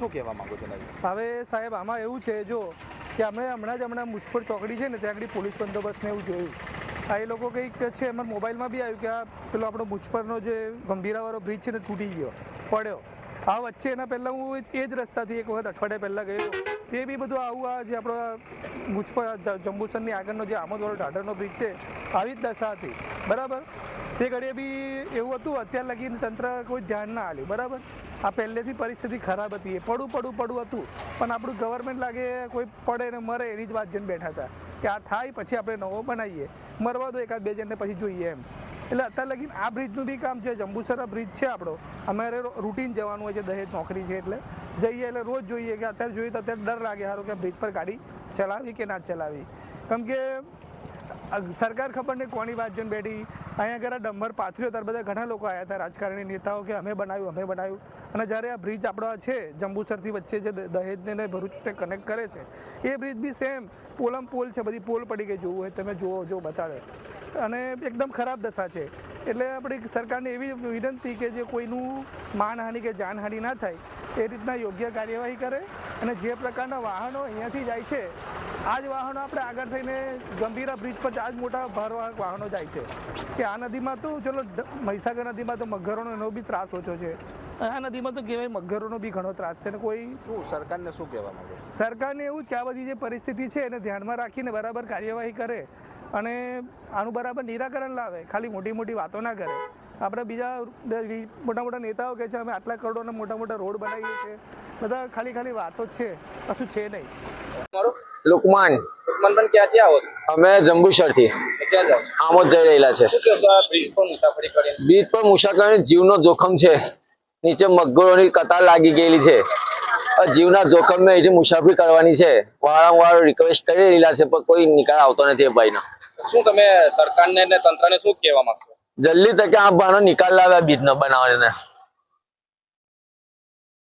શું કહેવા માંગો છો હવે સાહેબ, આમાં એવું છે, જો કે અમે હમણાં જ હમણાં મુજપર ચોકડી છે ને, ત્યાં આગળ પોલીસ બંદોબસ્ત ને એવું જોયું. આ એ લોકો કંઈક છે, અમારા મોબાઈલમાં બી આવ્યું કે આ પેલો આપણો મુજપરનો જે ગંભીરાવાળો બ્રિજ છે ને, તૂટી ગયો, પડ્યો. આ વચ્ચે એના પહેલાં હું એ જ રસ્તાથી એક વખત અઠવાડિયા પહેલાં ગયો તે બી બધું આવું, આ જે આપણો મુજપર જંબુસરની આગળનો જે આમોદવાળો ઢાઢરનો બ્રિજ છે, આવી જ દશા હતી. બરાબર? તે ઘડીએ બી એવું હતું, અત્યાર લગીને તંત્ર કોઈ ધ્યાન ના આલ્યું બરાબર? આ પહેલેથી પરિસ્થિતિ ખરાબ હતી. એ પડું પડું પડું હતું. પણ આપણું ગવર્મેન્ટ લાગે કોઈ પડે ને મરે એની જ વાત જઈને બેઠા હતા. કે આ થાય, પછી આપણે નવો બનાવીએ. મરવા દો એકાદ બે જણને, પછી જોઈએ એમ. એટલે અત્યારે લગીને આ બ્રિજનું બી કામ છે. જંબુસરા બ્રિજ છે આપણો. અમારે રૂટીન જવાનું હોય છે. દહેજ નોકરી છે એટલે. જઈએ એટલે રોજ જોઈએ કે અત્યારે જોઈએ તો અત્યારે ડર લાગે. સારું કે બ્રિજ પર ગાડી ચલાવી કે ના ચલાવી? કેમ કે સરકાર ખબર નહીં કોની વાત બેઠી? અહીંયા આગળ આ ડમ્બર પાથર્યો, ત્યારે બધા ઘણા લોકો આવ્યા હતા, રાજકારણી નેતાઓ કે અમે બનાવ્યું અમે બનાવ્યું. અને જ્યારે આ બ્રિજ આપણો છે, જંબુસરથી વચ્ચે જે દહેજને ને ભરૂચ કનેક્ટ કરે છે, એ બ્રિજ બી સેમ પોલમ પોલ છે, બધી પોલ પડી ગઈ જોવું હોય તમે જુઓ, જો બતાડે. અને એકદમ ખરાબ દશા છે. એટલે આપણી સરકારને એવી વિનંતી કે જે કોઈનું માનહાનિ કે જાનહાનિ ના થાય એ રીતના યોગ્ય કાર્યવાહી કરે અને જે પ્રકારના વાહનો અહીંયાથી જાય છે આ જ વાહનો આપણે આગળ થઈને ગંભીરા બ્રિજ પર આ જ મોટા ભારવાહક વાહનો જાય છે. કે આ નદીમાં તો ચલો મહીસાગર નદીમાં તો મગરોનો એનો બી ત્રાસ ઓછો છે. આ નદીમાં તો કહેવાય મગરોનો બી ઘણો ત્રાસ છે ને કોઈ શું સરકારને શું કહેવા માંગે? સરકારને એવું જ કે આ બધી જે પરિસ્થિતિ છે એને ધ્યાનમાં રાખીને બરાબર કાર્યવાહી કરે અને આનું બરાબર નિરાકરણ લાવે ખાલી મોટી મોટી વાતો ના કરે. આપણે બીજા મોટા મોટા નેતાઓ કહે છે અમે આટલા કરોડોના મોટા મોટા રોડ બનાવીએ છીએ. બધા ખાલી ખાલી વાતો જ છે કશું છે નહીં. મારું લુકમાન. મનબન ક્યાંથી આવો અમે જંબુસરથી તો આમોદ જઈ રહેલા છે. પર મુસાફરી કરીને? બીચ પર મુસાફરી જીવનો જોખમ છે. નીચે મગરોની કતાર લાગી ગયેલી છે. આ જીવના જોખમે અહીંથી મુસાફરી કરવાની છે. વારંવાર રિક્વેસ્ટ કરી રહેલા છે પણ કોઈ નિકાલ આવતો નથી એ ભાઈનો. શું તમે સરકારને ને તંત્રને શું કહેવા માંગશો? જલ્દી તકે આ ભાઈનો નિકાલ લાવે બીજનો બનાવવાને.